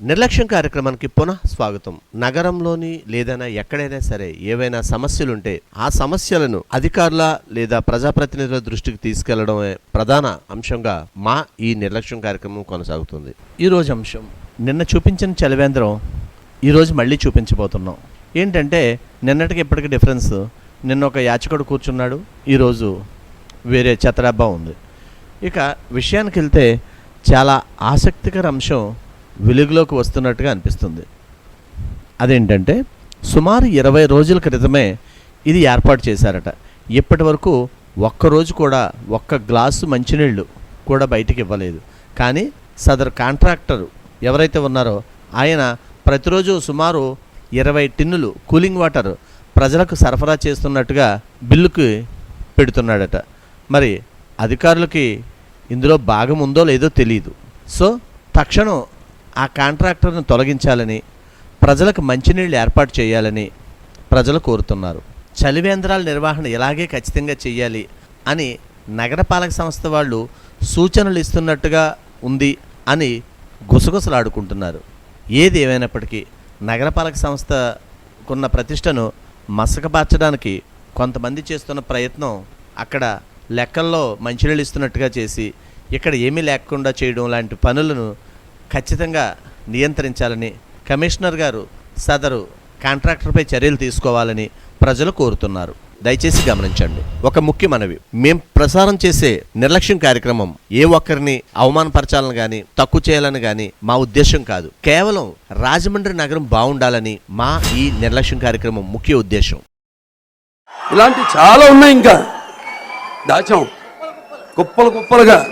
నిర్లక్ష్యం కార్యక్రమానికి పునః స్వాగతం. నగరంలోని లేదైనా ఎక్కడైనా సరే ఏవైనా సమస్యలుంటే ఆ సమస్యలను అధికారుల లేదా ప్రజాప్రతినిధుల దృష్టికి తీసుకెళ్ళడమే ప్రధాన అంశంగా మా ఈ నిర్లక్ష్యం కార్యక్రమం కొనసాగుతుంది. ఈ రోజు అంశం. నిన్న చూపించిన చలివేంద్రం ఈరోజు మళ్ళీ చూపించబోతున్నాం. ఏంటంటే నిన్నటికి ఇప్పటికి డిఫరెన్స్. నిన్న ఒక యాచకుడు కూర్చున్నాడు. ఈరోజు వేరే చెత్తడబ్బా ఉంది. ఇక విషయానికి వెళ్తే చాలా ఆసక్తికర అంశం వెలుగులోకి వస్తున్నట్టుగా అనిపిస్తుంది. అదేంటంటే సుమారు ఇరవై రోజుల క్రితమే ఇది ఏర్పాటు చేశారట. ఇప్పటి వరకు ఒక్కరోజు కూడా ఒక్క గ్లాసు మంచినీళ్ళు కూడా బయటికి ఇవ్వలేదు. కానీ సదరు కాంట్రాక్టర్ ఎవరైతే ఉన్నారో ఆయన ప్రతిరోజు సుమారు ఇరవై టిన్నులు కూలింగ్ వాటర్ ప్రజలకు సరఫరా చేస్తున్నట్టుగా బిల్లుకి పెడుతున్నాడట. మరి అధికారులకి ఇందులో భాగం ఉందో లేదో తెలియదు సో తక్షణం ఆ కాంట్రాక్టర్ను తొలగించాలని ప్రజలకు మంచినీళ్ళు ఏర్పాటు చేయాలని ప్రజలు కోరుతున్నారు. చలివేంద్రాల నిర్వహణ ఇలాగే ఖచ్చితంగా చేయాలి అని నగరపాలక సంస్థ వాళ్ళు సూచనలు ఇస్తున్నట్టుగా ఉంది అని గుసగుసలాడుకుంటున్నారు. ఏది ఏమైనప్పటికీ నగరపాలక సంస్థకున్న ప్రతిష్టను మసకబార్చడానికి కొంతమంది చేస్తున్న ప్రయత్నం అక్కడ లెక్కల్లో మంచినీళ్ళు ఇస్తున్నట్టుగా చేసి ఇక్కడ ఏమీ లేకుండా చేయడం లాంటి పనులను ఖచ్చితంగా నియంత్రించాలని కమిషనర్ గారు సదరు కాంట్రాక్టర్పై చర్యలు తీసుకోవాలని ప్రజలు కోరుతున్నారు. దయచేసి గమనించండి. ఒక ముఖ్య మనవి. మేం ప్రసారం చేసే నిర్లక్ష్యం కార్యక్రమం ఏ ఒక్కరిని అవమానపరచాలని కానీ తక్కువ చేయాలని కానీ మా ఉద్దేశం కాదు. కేవలం రాజమండ్రి నగరం బాగుండాలని మా ఈ నిర్లక్ష్యం కార్యక్రమం ముఖ్య ఉద్దేశం ఇలాంటి చాలా ఉన్నాయి ఇంకా. దాచాం. కుప్పలు కుప్పలుగా.